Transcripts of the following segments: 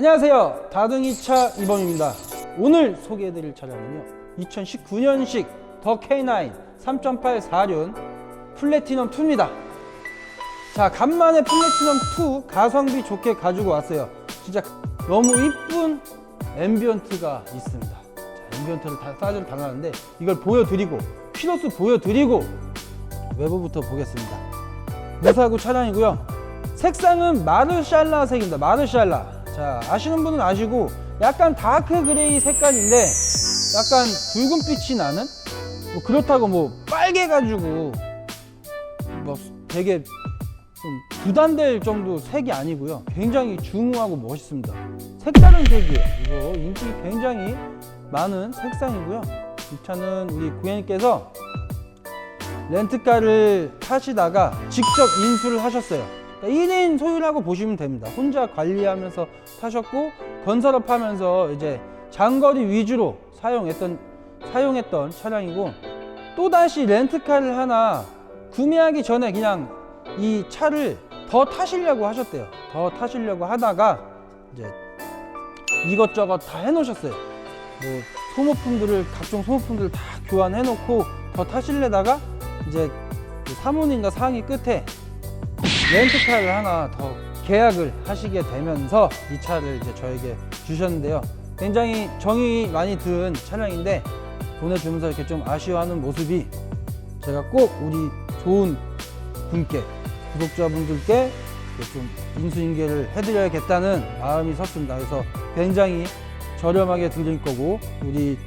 안녕하세요. 다둥이차 이범입니다. 오늘 소개해드릴 차량은요. 2019년식 더 K9 3.8 4륜 플래티넘 2입니다. 자, 간만에 플래티넘 2 가성비 좋게 가지고 왔어요. 진짜 너무 이쁜 앰비언트가 있습니다. 자, 앰비언트를 다 사진을 당하는데 이걸 보여드리고 키로수 보여드리고 외부부터 보겠습니다. 무사고 차량이고요. 색상은 마르샬라 색입니다. 마르샬라. 자, 아시는 분은 아시고 약간 다크 그레이 색깔인데 약간 붉은빛이 나는 뭐 그렇다고 뭐 빨개가지고 뭐 되게 좀 부담될 정도 색이 아니고요. 굉장히 중후하고 멋있습니다. 색다른 색이에요. 이거 인기 굉장히 많은 색상이고요. 이 차는 우리 고객님께서 렌트카를 타시다가 직접 인수를 하셨어요. 그러니까 1인 소유라고 보시면 됩니다. 혼자 관리하면서 타셨고 건설업 하면서 이제 장거리 위주로 사용했던 사용했던 차량이고 또 다시 렌트카를 하나 구매하기 전에 그냥 이 차를 더 타시려고 하셨대요. 더 타시려고 하다가 이제 이것저것 다 해놓으셨어요. 뭐 소모품들을 각종 소모품들을 다 교환해 놓고 더 타실래다가 이제 그 사모님과 상의 끝에 렌트카를 하나 더 계약을 하시게 되면서 이 차를 이제 저에게 주셨는데요. 굉장히 정이 많이 든 차량인데 보내주면서 이렇게 좀 아쉬워하는 모습이 제가 꼭 우리 좋은 분께 구독자분들께 좀 인수인계를 해드려야겠다는 마음이 섰습니다. 그래서 굉장히 저렴하게 드릴 거고 우리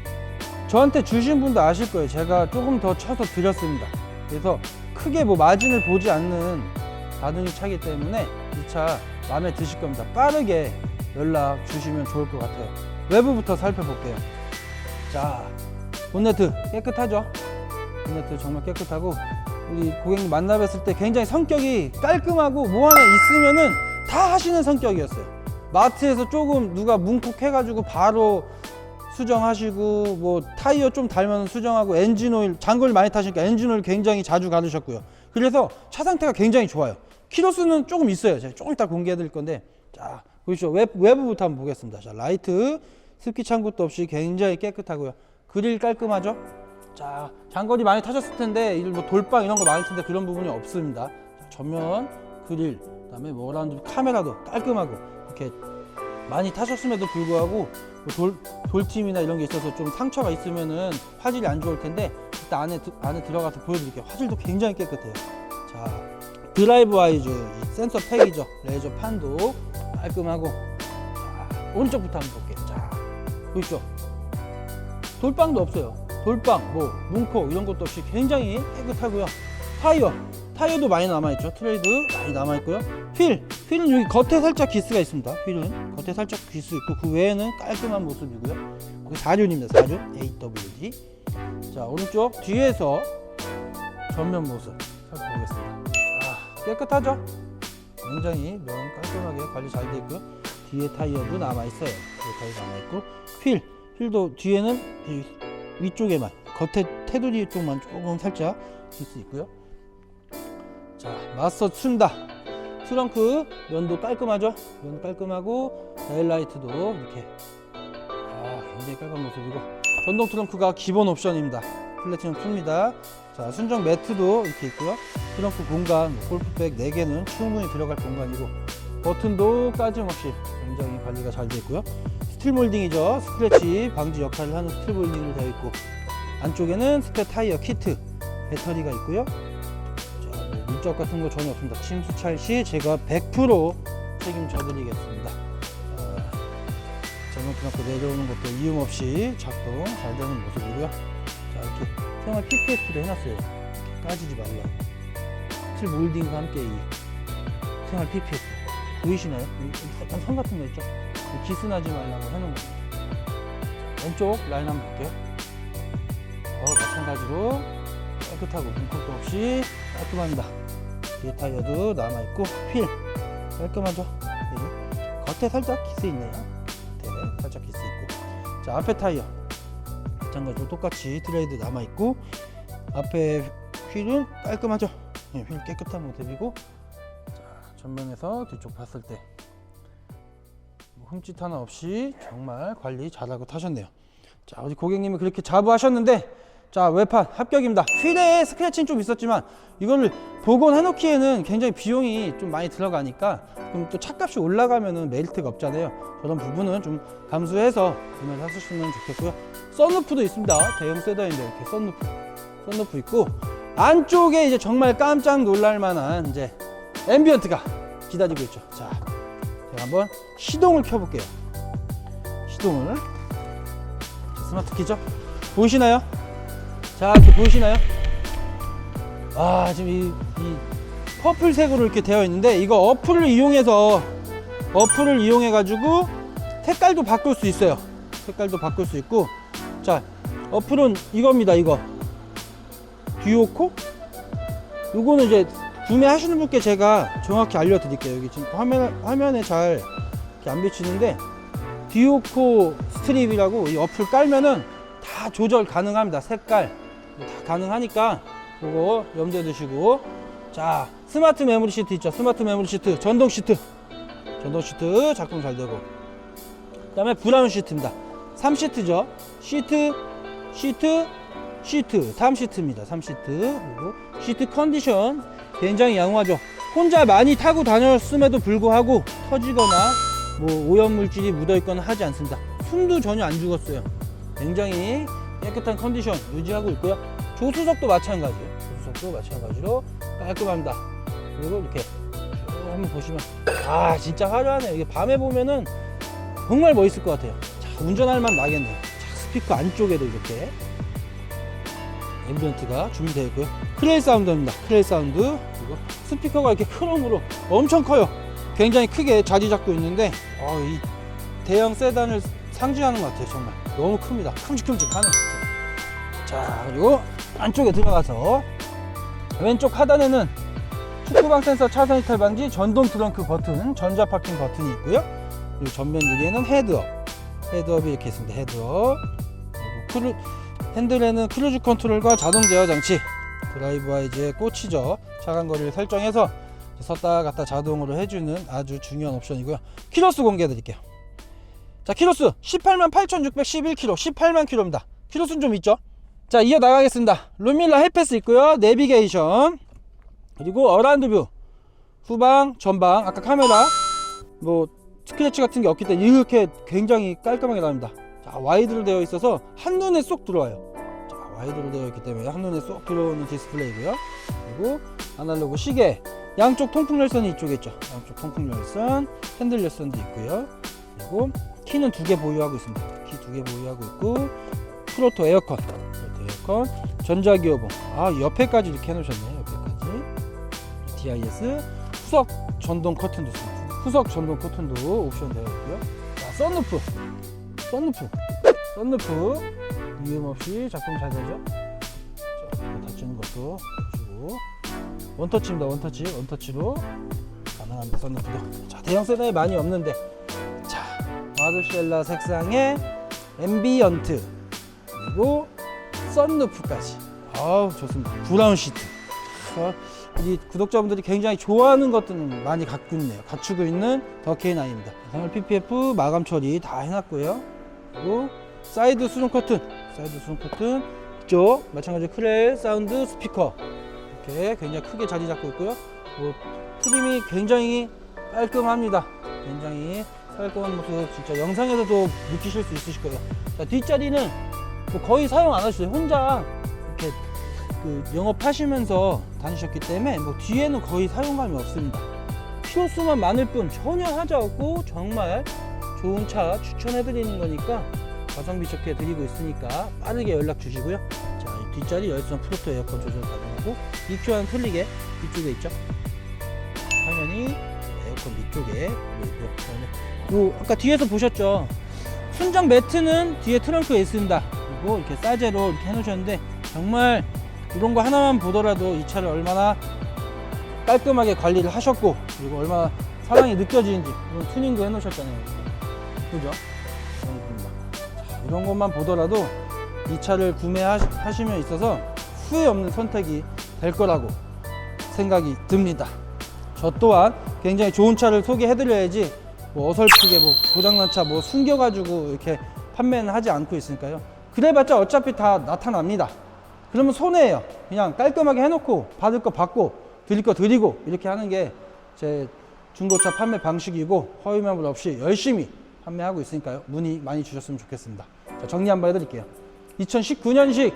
저한테 주신 분도 아실 거예요. 제가 조금 더 쳐서 드렸습니다. 그래서 크게 뭐 마진을 보지 않는 다둥이 차기 때문에 이 차 마음에 드실 겁니다. 빠르게 연락 주시면 좋을 것 같아요. 외부부터 살펴볼게요. 자, 본네트 깨끗하죠? 본네트 정말 깨끗하고 우리 고객님 만나 뵀을 때 굉장히 성격이 깔끔하고 뭐 하나 있으면은 다 하시는 성격이었어요. 마트에서 조금 누가 뭉콕해가지고 바로 수정하시고 뭐 타이어 좀 달면 수정하고 엔진 오일 장거리 많이 타시니까 엔진 오일 굉장히 자주 가르셨고요. 그래서 차 상태가 굉장히 좋아요. 키로수는 조금 있어요. 제가 조금 이따 공개해 드릴 건데 자 보시죠. 외, 외부부터 한번 보겠습니다. 자 라이트 습기 창구도 없이 굉장히 깨끗하고요. 그릴 깔끔하죠. 자 장거리 많이 타셨을 텐데 이뭐 돌방 이런 거 많을 텐데 그런 부분이 없습니다. 자, 전면 그릴 그다음에 뭐라는 카메라도 깔끔하고 이렇게 많이 타셨음에도 불구하고 뭐 돌, 돌팀이나 이런 게 있어서 좀 상처가 있으면은 화질이 안 좋을 텐데 일단 안에, 드- 안에 들어가서 보여드릴게요. 화질도 굉장히 깨끗해요. 자, 드라이브 와이즈 이 센서 팩이죠. 레이저 판도 깔끔하고 자, 오른쪽부터 한번 볼게요. 자, 보이죠? 돌빵도 없어요. 돌빵, 뭐 문콕 이런 것도 없이 굉장히 깨끗하고요. 타이어, 타이어도 많이 남아있죠. 트레이드 많이 남아있고요. 휠, 휠은 여기 겉에 살짝 기스가 있습니다. 휠은 겉에 살짝 기스 있고 그 외에는 깔끔한 모습이고요. 그 4륜입니다. 4륜 AWD. 자 오른쪽 뒤에서 전면 모습 살펴보겠습니다. 자 깨끗하죠? 굉장히 면 깔끔하게 관리 잘 돼 있고요. 뒤에 타이어도 남아 있어요. 뒤에 타이어 남아 있고 휠, 휠도 뒤에는 이 위쪽에만 겉에 테두리 쪽만 조금 살짝 기스 있고요. 자 맞서 춘다. 트렁크 면도 깔끔하죠? 면 깔끔하고 데일라이트도 이렇게 아 굉장히 깔끔한 모습이고 전동 트렁크가 기본 옵션입니다 플래티넘 2입니다 자 순정 매트도 이렇게 있고요 트렁크 공간 뭐 골프백 4개는 충분히 들어갈 공간이고 버튼도 까짐없이 굉장히 관리가 잘 되어 있고요 스틸 몰딩이죠 스크래치 방지 역할을 하는 스틸 몰딩으로 되어 있고 안쪽에는 스페 타이어 키트 배터리가 있고요 자, 뭐 물적 같은 거 전혀 없습니다. 침수 찰 시 제가 100% 책임져 드리겠습니다. 아, 전용 트렁크 내려오는 것도 이음 없이 작동 잘 되는 모습이고요. 자, 이렇게 생활 PPS도 해놨어요. 까지지 말라. 스틸 몰딩과 함께 이 생활 PPS 보이시나요? 이 약간 선 같은 거 있죠? 이 기스 나지 말라고 해놓은 겁니다. 왼쪽 라인 한번 볼게요. 어, 마찬가지로 깨끗하고 문콕도 없이 깔끔합니다. 뒤에 타이어도 남아있고 휠 깔끔하죠? 휠. 겉에 살짝 기스 있네요. 겉에 살짝 기스 있고 자 앞에 타이어 마찬가지로 똑같이 트레이드 남아있고 앞에 휠은 깔끔하죠? 예, 휠 깨끗한 모습이고 자 전면에서 뒤쪽 봤을 때 흠집 하나 없이 정말 관리 잘하고 타셨네요. 자, 우리 고객님이 그렇게 자부하셨는데, 자, 외판 합격입니다. 휠에 스크래치는 좀 있었지만, 이거를 복원해 놓기에는 굉장히 비용이 좀 많이 들어가니까, 그럼 또 차값이 올라가면은 메리트가 없잖아요. 그런 부분은 좀 감수해서 구매를 하셨으면 좋겠고요. 썬루프도 있습니다. 대형 세단인데 이렇게 썬루프, 썬루프 있고, 안쪽에 이제 정말 깜짝 놀랄 만한 이제 앰비언트가 기다리고 있죠. 자, 제가 한번 시동을 켜볼게요. 시동을. 자, 스마트 키죠? 보이시나요? 자, 이렇게 보이시나요? 아, 지금 이, 이 퍼플색으로 이렇게 되어 있는데 이거 어플을 이용해서 어플을 이용해 가지고 색깔도 바꿀 수 있어요. 색깔도 바꿀 수 있고 자, 어플은 이겁니다. 이거 듀오코 요거는 이제 구매하시는 분께 제가 정확히 알려드릴게요. 여기 지금 화면, 화면에 잘 안 비치는데 디오코 스트립이라고 이 어플 깔면은 다 조절 가능합니다. 색깔 다 가능하니까 그거 염두에 두시고 자 스마트 메모리 시트 있죠. 스마트 메모리 시트 전동 시트 전동 시트 작동 잘 되고 그 다음에 브라운 시트입니다. 3시트죠. 시트 시트 시트 3시트입니다. 3시트 그리고 시트 컨디션 굉장히 양호하죠. 혼자 많이 타고 다녔음에도 불구하고 터지거나 뭐 오염 물질이 묻어 있거나 하지 않습니다. 숨도 전혀 안 죽었어요. 굉장히 깨끗한 컨디션 유지하고 있고요. 조수석도 마찬가지예요. 조수석도 마찬가지로 깔끔합니다. 그리고 이렇게 쭉 한번 보시면 아 진짜 화려하네요. 이게 밤에 보면은 정말 멋있을 것 같아요. 자 운전할 만 나겠네요. 자, 스피커 안쪽에도 이렇게 앰비언트가 준비되어 있고요. 크레일 사운드입니다. 크레일 사운드. 그리고 스피커가 이렇게 크롬으로 엄청 커요. 굉장히 크게 자리 잡고 있는데 어, 이 대형 세단을 상징하는 것 같아요. 정말 너무 큽니다. 큼직큼직하네. 자 그리고 안쪽에 들어가서 왼쪽 하단에는 축구방 센서 차선 이탈 방지 전동 트렁크 버튼, 전자 파킹 버튼이 있고요. 그리고 전면 유리에는 헤드업, 헤드업이 이렇게 있습니다. 헤드업. 그리고 크루, 핸들에는 크루즈 컨트롤과 자동 제어 장치, 드라이브와 이제 꽂히죠. 차간 거리를 설정해서 섰다 갔다 자동으로 해주는 아주 중요한 옵션이고요. 키로수 공개해 드릴게요. 자, 키로수 18만 8,611km, 18만 km입니다. 키로수는 좀 있죠? 자, 이어 나가겠습니다. 루밀라 헬패스 있고요. 내비게이션, 그리고 어라운드 뷰, 후방, 전방, 아까 카메라, 뭐 스크래치 같은 게 없기 때문에 이렇게 굉장히 깔끔하게 나옵니다. 자, 와이드로 되어 있어서 한눈에 쏙 들어와요. 자, 와이드로 되어 있기 때문에 한눈에 쏙 들어오는 디스플레이고요. 그리고 아날로그 시계, 양쪽 통풍 열선이 이쪽에 있죠. 양쪽 통풍 열선, 핸들 열선도 있고요. 그리고 키는 두 개 보유하고 있습니다. 키 두 개 보유하고 있고 프로토 에어컨, 프로토 에어컨, 전자기어봉. 아 옆에까지 이렇게 해놓으셨네요. 옆에까지. DIS 후석 전동 커튼도 있습니다. 후석 전동 커튼도 옵션 되어 있고요. 자, 썬루프, 썬루프, 썬루프 위험 없이 작동 잘 되죠. 닫히는 것도 보시고 원터치입니다. 원터치, 원터치로 가능합니다. 썬루프도. 자, 대형 세단에 많이 없는데, 자, 마르쉘라 색상의 앰비언트 그리고 썬루프까지. 아우 좋습니다. 브라운 시트. 자, 이 구독자분들이 굉장히 좋아하는 것들은 많이 갖고 있네요. 갖추고 있는 더 K9입니다. 오늘 PPF 마감 처리 다 해놨고요. 그리고 사이드 수동 커튼, 사이드 수동 커튼 이쪽 마찬가지로 크렐 사운드 스피커 이렇게 굉장히 크게 자리 잡고 있고요. 뭐 트림이 굉장히 깔끔합니다. 굉장히 깔끔한 모습 진짜 영상에서도 느끼실 수 있으실 거예요. 자, 뒷자리는 뭐 거의 사용 안 하셨어요. 혼자 이렇게 그 영업하시면서 다니셨기 때문에 뭐 뒤에는 거의 사용감이 없습니다. 키로수만 많을 뿐 전혀 하자 없고 정말 좋은 차 추천해드리는 거니까 가성비 좋게 드리고 있으니까 빠르게 연락 주시고요. 자, 이 뒷자리 열선 프로토 에어컨 조절 가능하고 EQ와는 틀리게 이쪽에 있죠. 화면이 에어컨 밑쪽에. 그다음에 요 아까 뒤에서 보셨죠? 순정 매트는 뒤에 트렁크에 있습니다. 그리고 이렇게 싸제로 이렇게 해놓으셨는데 정말 이런 거 하나만 보더라도 이 차를 얼마나 깔끔하게 관리를 하셨고 그리고 얼마나 사랑이 느껴지는지 이런 튜닝도 해놓으셨잖아요. 그죠? 이런 것만 보더라도 이 차를 구매하시면 있어서 후회 없는 선택이 될 거라고 생각이 듭니다. 저 또한 굉장히 좋은 차를 소개해드려야지 뭐 어설프게 뭐 고장난 차 뭐 숨겨가지고 이렇게 판매는 하지 않고 있으니까요. 그래봤자 어차피 다 나타납니다. 그러면 손해예요. 그냥 깔끔하게 해놓고 받을 거 받고 드릴 거 드리고 이렇게 하는 게 제 중고차 판매 방식이고 허위 매물 없이 열심히 판매하고 있으니까요. 문의 많이 주셨으면 좋겠습니다. 자, 정리 한번 해드릴게요. 2019년식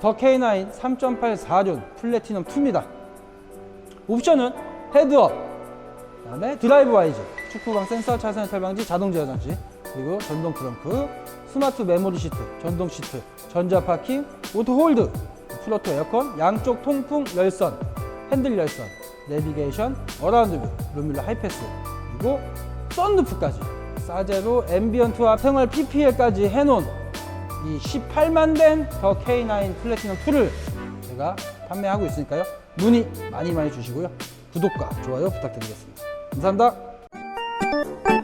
더 K9 3.8 4륜 플래티넘 2입니다. 옵션은 헤드업, 그 다음에 드라이브 와이즈, 축구방 센서, 차선 이탈 방지, 자동 제어 장치, 그리고 전동 트렁크, 스마트 메모리 시트, 전동 시트, 전자 파킹, 오토 홀드, 플로트 에어컨, 양쪽 통풍 열선, 핸들 열선, 내비게이션, 어라운드 뷰, 룸밀러 하이패스, 그리고 썬루프까지 사제로 앰비언트와 생활 PPL까지 해놓은 이 18만 된 더 K9 플래티넘 2를 제가 판매하고 있으니까요. 문의 많이 많이 주시고요. 구독과 좋아요 부탁드리겠습니다. 감사합니다.